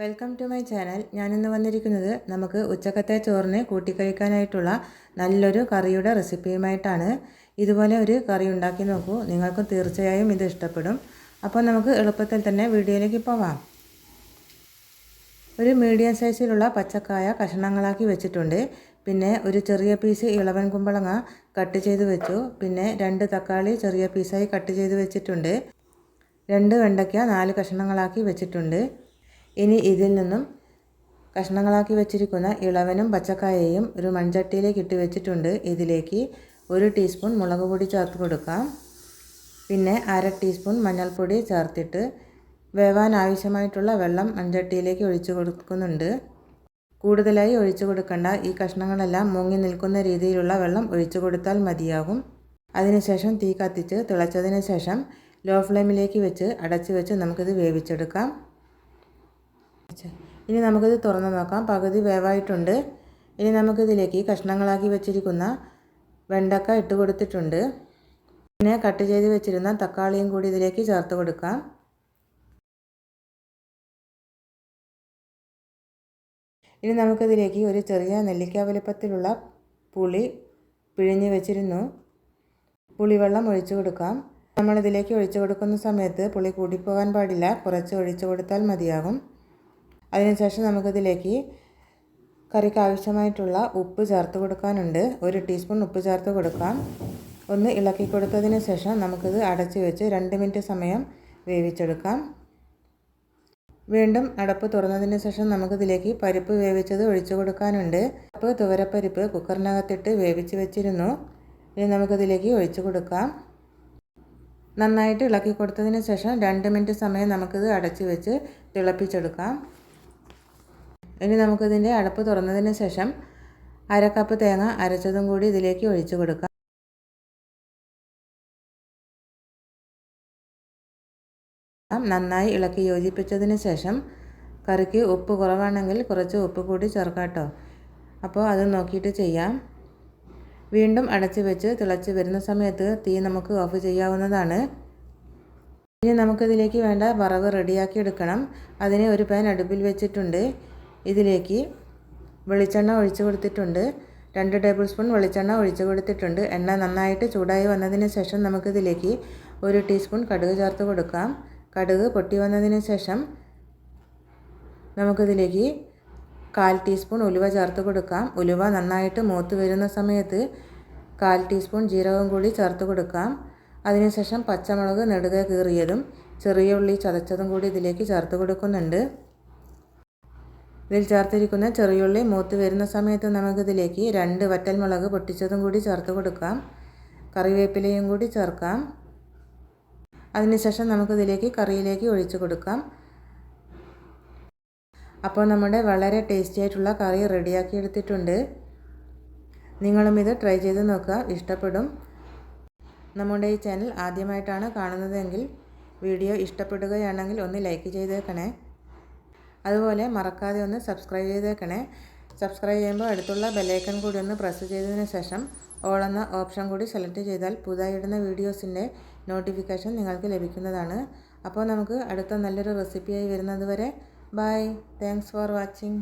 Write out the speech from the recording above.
Welcome to my channel. ഞാനിന്ന് വന്നിരിക്കുന്നത് നമുക്ക് ഉച്ചക്കത്തെ ചോറിന് കൂട്ടിക്കഴിക്കാനായിട്ടുള്ള നല്ലൊരു കറിയുടെ റെസിപ്പിയുമായിട്ടാണ്. ഇതുപോലെ ഒരു കറി ഉണ്ടാക്കി നോക്കൂ. നിങ്ങൾക്കും തീർച്ചയായും ഇത് ഇഷ്ടപ്പെടും. അപ്പോൾ നമുക്ക് എളുപ്പത്തിൽ തന്നെ വീഡിയോയിലേക്ക് പോവാം. ഒരു മീഡിയം സൈസിലുള്ള പച്ചക്കായ കഷണങ്ങളാക്കി വെച്ചിട്ടുണ്ട്. പിന്നെ ഒരു ചെറിയ പീസ് ഇളവൻ കുമ്പളങ്ങ കട്ട് ചെയ്ത് വെച്ചു. പിന്നെ രണ്ട് തക്കാളി ചെറിയ പീസായി കട്ട് ചെയ്ത് വെച്ചിട്ടുണ്ട്. രണ്ട് വെണ്ടയ്ക്ക നാല് കഷണങ്ങളാക്കി വെച്ചിട്ടുണ്ട്. ഇനി ഇതിൽ നിന്നും കഷ്ണങ്ങളാക്കി വെച്ചിരിക്കുന്ന ഇളവനും പച്ചക്കായയും ഒരു മൺചട്ടിയിലേക്ക് ഇട്ട് വെച്ചിട്ടുണ്ട്. ഇതിലേക്ക് ഒരു ടീസ്പൂൺ മുളക് പൊടി ചേർത്ത് കൊടുക്കാം. പിന്നെ അര ടീസ്പൂൺ മഞ്ഞൾപ്പൊടി ചേർത്തിട്ട് വേവാൻ ആവശ്യമായിട്ടുള്ള വെള്ളം മൺചട്ടിയിലേക്ക് ഒഴിച്ചു കൊടുക്കുന്നുണ്ട്. കൂടുതലായി ഒഴിച്ചു കൊടുക്കേണ്ട. ഈ കഷ്ണങ്ങളെല്ലാം മുങ്ങി നിൽക്കുന്ന രീതിയിലുള്ള വെള്ളം ഒഴിച്ചു കൊടുത്താൽ മതിയാകും. അതിനുശേഷം തീ കത്തിച്ച് തിളച്ചതിന് ശേഷം ലോ ഫ്ലെയിമിലേക്ക് വെച്ച് അടച്ചു വെച്ച് നമുക്കിത് വേവിച്ചെടുക്കാം. ഇനി നമുക്കിത് തുറന്ന് നോക്കാം. പകുതി വേവായിട്ടുണ്ട്. ഇനി നമുക്കിതിലേക്ക് കഷ്ണങ്ങളാക്കി വെച്ചിരിക്കുന്ന വെണ്ടക്ക ഇട്ട് കൊടുത്തിട്ടുണ്ട്. പിന്നെ കട്ട് ചെയ്ത് വെച്ചിരുന്ന തക്കാളിയും കൂടി ഇതിലേക്ക് ചേർത്ത് കൊടുക്കാം. ഇനി നമുക്കിതിലേക്ക് ഒരു ചെറിയ നെല്ലിക്ക വലുപ്പത്തിലുള്ള പുളി പിഴിഞ്ഞ് വെച്ചിരുന്നു. പുളിവെള്ളം ഒഴിച്ചു കൊടുക്കാം. നമ്മളിതിലേക്ക് ഒഴിച്ചു കൊടുക്കുന്ന സമയത്ത് പുളി കൂടിപ്പോകാൻ പാടില്ല. കുറച്ച് ഒഴിച്ചു കൊടുത്താൽ മതിയാകും. അതിനുശേഷം നമുക്കിതിലേക്ക് കറിക്ക് ആവശ്യമായിട്ടുള്ള ഉപ്പ് ചേർത്ത് കൊടുക്കാനുണ്ട്. ഒരു ടീസ്പൂൺ ഉപ്പ് ചേർത്ത് കൊടുക്കാം. ഒന്ന് ഇളക്കി കൊടുത്തതിന് ശേഷം നമുക്കിത് അടച്ചു വെച്ച് രണ്ട് മിനിറ്റ് സമയം വേവിച്ചെടുക്കാം. വീണ്ടും അടപ്പ് തുറന്നതിന് ശേഷം നമുക്കിതിലേക്ക് പരിപ്പ് വേവിച്ചത് ഒഴിച്ചു കൊടുക്കാനുണ്ട്. പരിപ്പ് തുവരപ്പരിപ്പ് കുക്കറിനകത്തിട്ട് വേവിച്ച് വെച്ചിരുന്നു. ഇനി നമുക്കിതിലേക്ക് ഒഴിച്ചു കൊടുക്കാം. നന്നായിട്ട് ഇളക്കി കൊടുത്തതിന് ശേഷം രണ്ട് മിനിറ്റ് സമയം നമുക്കിത് അടച്ചു വെച്ച് തിളപ്പിച്ചെടുക്കാം. ഇനി നമുക്കിതിന്റെ അടപ്പ് തുറന്നതിന് ശേഷം അര കപ്പ് തേങ്ങ അരച്ചതും കൂടി ഇതിലേക്ക് ഒഴിച്ചു കൊടുക്കാം. നന്നായി ഇളക്കി യോജിപ്പിച്ചതിന് ശേഷം കറിക്ക് ഉപ്പ് കുറവാണെങ്കിൽ കുറച്ച് ഉപ്പ് കൂടി ചേർക്കാം കേട്ടോ. അപ്പോൾ അത് നോക്കിയിട്ട് ചെയ്യാം. വീണ്ടും അടച്ച് വെച്ച് തിളച്ച് വരുന്ന സമയത്ത് തീ നമുക്ക് ഓഫ് ചെയ്യാവുന്നതാണ്. ഇനി നമുക്കിതിലേക്ക് വേണ്ട വറവ് റെഡിയാക്കി എടുക്കണം. അതിനെ ഒരു പാൻ അടുപ്പിൽ വെച്ചിട്ടുണ്ട്. ഇതിലേക്ക് വെളിച്ചെണ്ണ ഒഴിച്ച് കൊടുത്തിട്ടുണ്ട്. രണ്ട് ടേബിൾ സ്പൂൺ വെളിച്ചെണ്ണ ഒഴിച്ച് കൊടുത്തിട്ടുണ്ട്. എണ്ണ നന്നായിട്ട് ചൂടായി വന്നതിന് ശേഷം നമുക്കിതിലേക്ക് ഒരു ടീസ്പൂൺ കടുക് ചേർത്ത് കൊടുക്കാം. കടുക് പൊട്ടി വന്നതിന് ശേഷം നമുക്കിതിലേക്ക് കാൽ ടീസ്പൂൺ ഉലുവ ചേർത്ത് കൊടുക്കാം. ഉലുവ നന്നായിട്ട് മൂത്ത് വരുന്ന സമയത്ത് കാൽ ടീസ്പൂൺ ജീരകം കൂടി ചേർത്ത് കൊടുക്കാം. അതിനുശേഷം പച്ചമുളക് നെടുക കീറിയതും ചെറിയ ഉള്ളി ചതച്ചതും കൂടി ഇതിലേക്ക് ചേർത്ത് കൊടുക്കുന്നുണ്ട്. ഇതിൽ ചേർത്തിരിക്കുന്ന ചെറിയുള്ളി മൂത്ത് വരുന്ന സമയത്ത് നമുക്കിതിലേക്ക് രണ്ട് വറ്റൽമുളക് പൊട്ടിച്ചതും കൂടി ചേർത്ത് കൊടുക്കാം. കറിവേപ്പിലയും കൂടി ചേർക്കാം. അതിനുശേഷം നമുക്കിതിലേക്ക് കറിയിലേക്ക് ഒഴിച്ചു കൊടുക്കാം. അപ്പോൾ നമ്മുടെ വളരെ ടേസ്റ്റി ആയിട്ടുള്ള കറി റെഡിയാക്കി എടുത്തിട്ടുണ്ട്. നിങ്ങളും ഇത് ട്രൈ ചെയ്ത് നോക്കുക. ഇഷ്ടപ്പെടും. നമ്മുടെ ഈ ചാനൽ ആദ്യമായിട്ടാണ് കാണുന്നതെങ്കിൽ വീഡിയോ ഇഷ്ടപ്പെടുകയാണെങ്കിൽ ഒന്ന് ലൈക്ക് ചെയ്തേക്കണേ. അതുപോലെ മറക്കാതെ ഒന്ന് സബ്സ്ക്രൈബ് ചെയ്തേക്കണേ. സബ്സ്ക്രൈബ് ചെയ്യുമ്പോൾ അടുത്തുള്ള ബെല്ലൈക്കൺ കൂടി ഒന്ന് പ്രസ് ചെയ്തതിന് ശേഷം ഓൾ എന്ന ഓപ്ഷൻ കൂടി സെലക്ട് ചെയ്താൽ പുതുതായി ഇടുന്ന വീഡിയോസിന്റെ നോട്ടിഫിക്കേഷൻ നിങ്ങൾക്ക് ലഭിക്കുന്നതാണ്. അപ്പോൾ നമുക്ക് അടുത്ത നല്ലൊരു റെസിപ്പിയായി വരുന്നത് വരെ. Bye thanks for watching